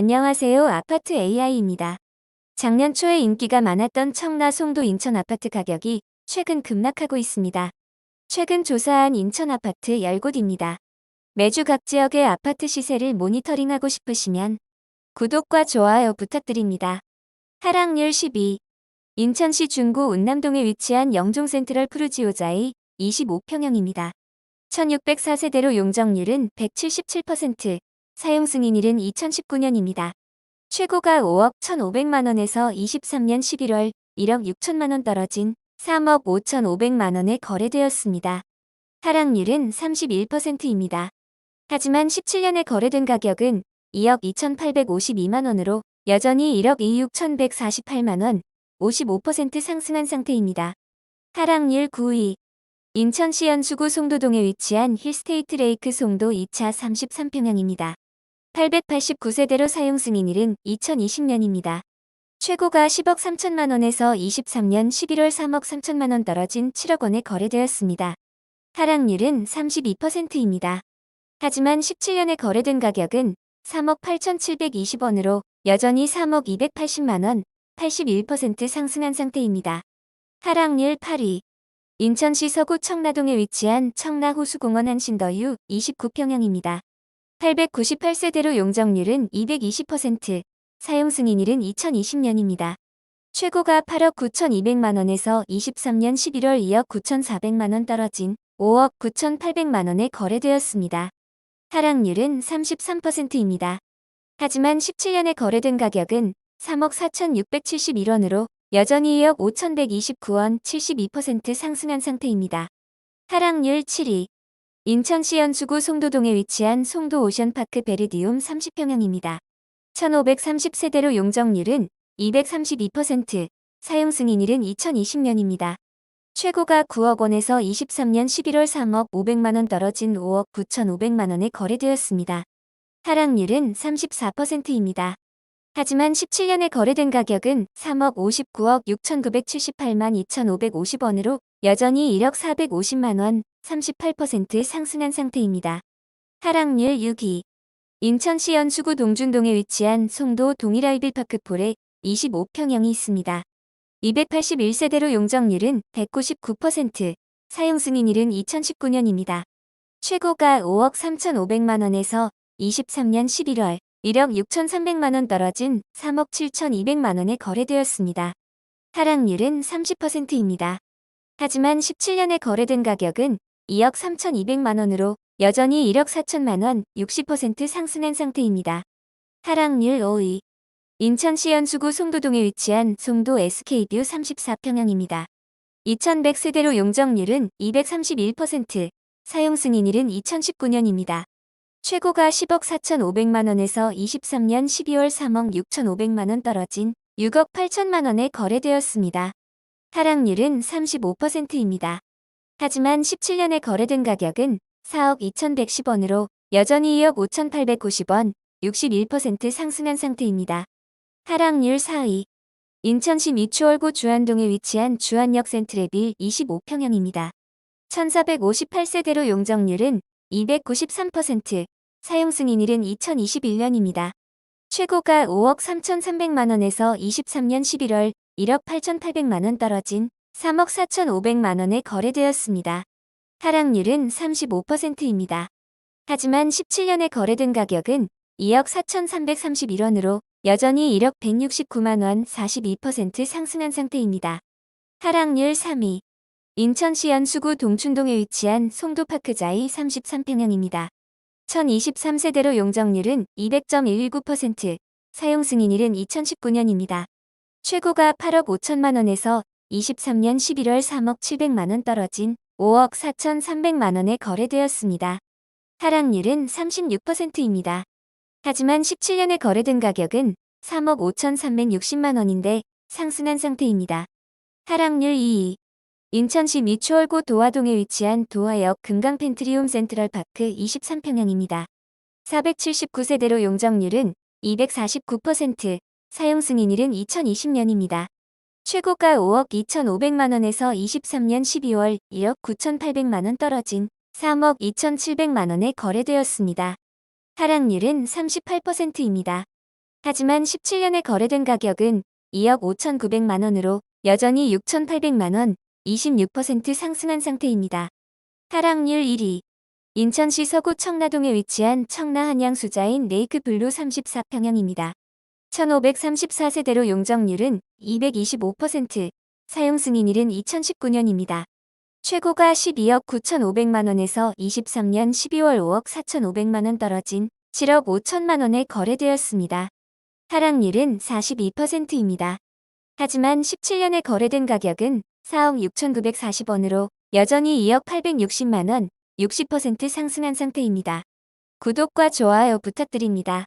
안녕하세요. 아파트 AI입니다. 작년 초에 인기가 많았던 청라 송도 인천 아파트 가격이 최근 급락하고 있습니다. 최근 조사한 인천 아파트 10곳입니다. 매주 각 지역의 아파트 시세를 모니터링하고 싶으시면 구독과 좋아요 부탁드립니다. 하락률 12. 인천시 중구 운남동에 위치한 영종센트럴 푸르지오자이 25평형입니다. 1604세대로 용적률은 177%, 사용 승인일은 2019년입니다. 최고가 5억 1,500만원에서 23년 11월 1억 6천만원 떨어진 3억 5,500만원에 거래되었습니다. 하락률은 31%입니다. 하지만 17년에 거래된 가격은 2억 2,852만원으로 여전히 1억 2억 6,148만원, 55% 상승한 상태입니다. 하락률 9위. 인천시 연수구 송도동에 위치한 힐스테이트 레이크 송도 2차 33평형입니다. 889세대로 사용 승인일은 2020년입니다. 최고가 10억 3천만 원에서 23년 11월 3억 3천만 원 떨어진 7억 원에 거래되었습니다. 하락률은 32%입니다. 하지만 17년에 거래된 가격은 3억 8,720원으로 여전히 3억 280만 원, 81% 상승한 상태입니다. 하락률 8위. 인천시 서구 청라동에 위치한 청라호수공원 한신더유 29평형입니다. 898세대로 용적률은 220%, 사용 승인일은 2020년입니다. 최고가 8억 9,200만원에서 23년 11월 2억 9,400만원 떨어진 5억 9,800만원에 거래되었습니다. 하락률은 33%입니다. 하지만 17년에 거래된 가격은 3억 4,671원으로 여전히 2억 5,129원 72% 상승한 상태입니다. 하락률 7위. 인천시 연수구 송도동에 위치한 송도 오션파크 베르디움 30평형입니다. 1530세대로 용적률은 232%, 사용 승인일은 2020년입니다. 최고가 9억 원에서 23년 11월 3억 500만원 떨어진 5억 9,500만 원에 거래되었습니다. 하락률은 34%입니다. 하지만 17년에 거래된 가격은 3억 59억 6,978만 2,550원으로 여전히 1억 450만 원, 38% 상승한 상태입니다. 하락률 6위. 인천시 연수구 동준동에 위치한 송도 동일아이빌파크폴에 25평형이 있습니다. 281세대로 용적률은 199%, 사용 승인일은 2019년입니다. 최고가 5억 3,500만원에서 23년 11월 1억 6,300만원 떨어진 3억 7,200만원에 거래되었습니다. 하락률은 30%입니다. 하지만 17년에 거래된 가격은 2억 3,200만 원으로 여전히 1억 4천만 원 60% 상승한 상태입니다. 하락률 5위. 인천시 연수구 송도동에 위치한 송도 SK뷰 34평형입니다. 2100세대로 용적률은 231%, 사용 승인일은 2019년입니다. 최고가 10억 4,500만원에서 23년 12월 3억 6,500만원 떨어진 6억 8천만원에 거래되었습니다. 하락률은 35%입니다. 하지만 17년에 거래된 가격은 4억 2,110원으로 여전히 2억 5,890원, 61% 상승한 상태입니다. 하락률 4위. 인천시 미추홀구 주안동에 위치한 주안역 센트레빌 25평형입니다. 1458세대로 용적률은 293%, 사용 승인일은 2021년입니다. 최고가 5억 3,300만원에서 23년 11월 1억 8,800만원 떨어진 3억 4,500만 원에 거래되었습니다. 하락률은 35%입니다. 하지만 17년에 거래된 가격은 2억 4,331원으로 여전히 1억 169만 원 42% 상승한 상태입니다. 하락률 3위. 인천시 연수구 동춘동에 위치한 송도파크자이 33평형입니다. 1023세대로 용적률은 200.119%, 사용 승인일은 2019년입니다. 최고가 8억 5천만 원에서 23년 11월 3억 7백만원 떨어진 5억 4천3백만원에 거래되었습니다. 하락률은 36%입니다. 하지만 17년에 거래된 가격은 3억 5천3백육십만원인데 상승한 상태입니다. 하락률 2위. 인천시 미추홀구 도화동에 위치한 도화역 금강펜트리움 센트럴파크 23평형입니다. 479세대로 용적률은 249%, 사용 승인일은 2020년입니다. 최고가 5억 2,500만원에서 23년 12월 1억 9,800만원 떨어진 3억 2,700만원에 거래되었습니다. 하락률은 38%입니다. 하지만 17년에 거래된 가격은 2억 5,900만 원으로 여전히 6,800만 원, 26% 상승한 상태입니다. 하락률 1위. 인천시 서구 청라동에 위치한 청라 한양수자인 레이크블루 34평형입니다. 1534세대로 용적률은 225%, 사용 승인일은 2019년입니다. 최고가 12억 9,500만 원에서 23년 12월 5억 4,500만 원 떨어진 7억 5천만 원에 거래되었습니다. 하락률은 42%입니다. 하지만 17년에 거래된 가격은 4억 6,940원으로 여전히 2억 860만 원, 60% 상승한 상태입니다. 구독과 좋아요 부탁드립니다.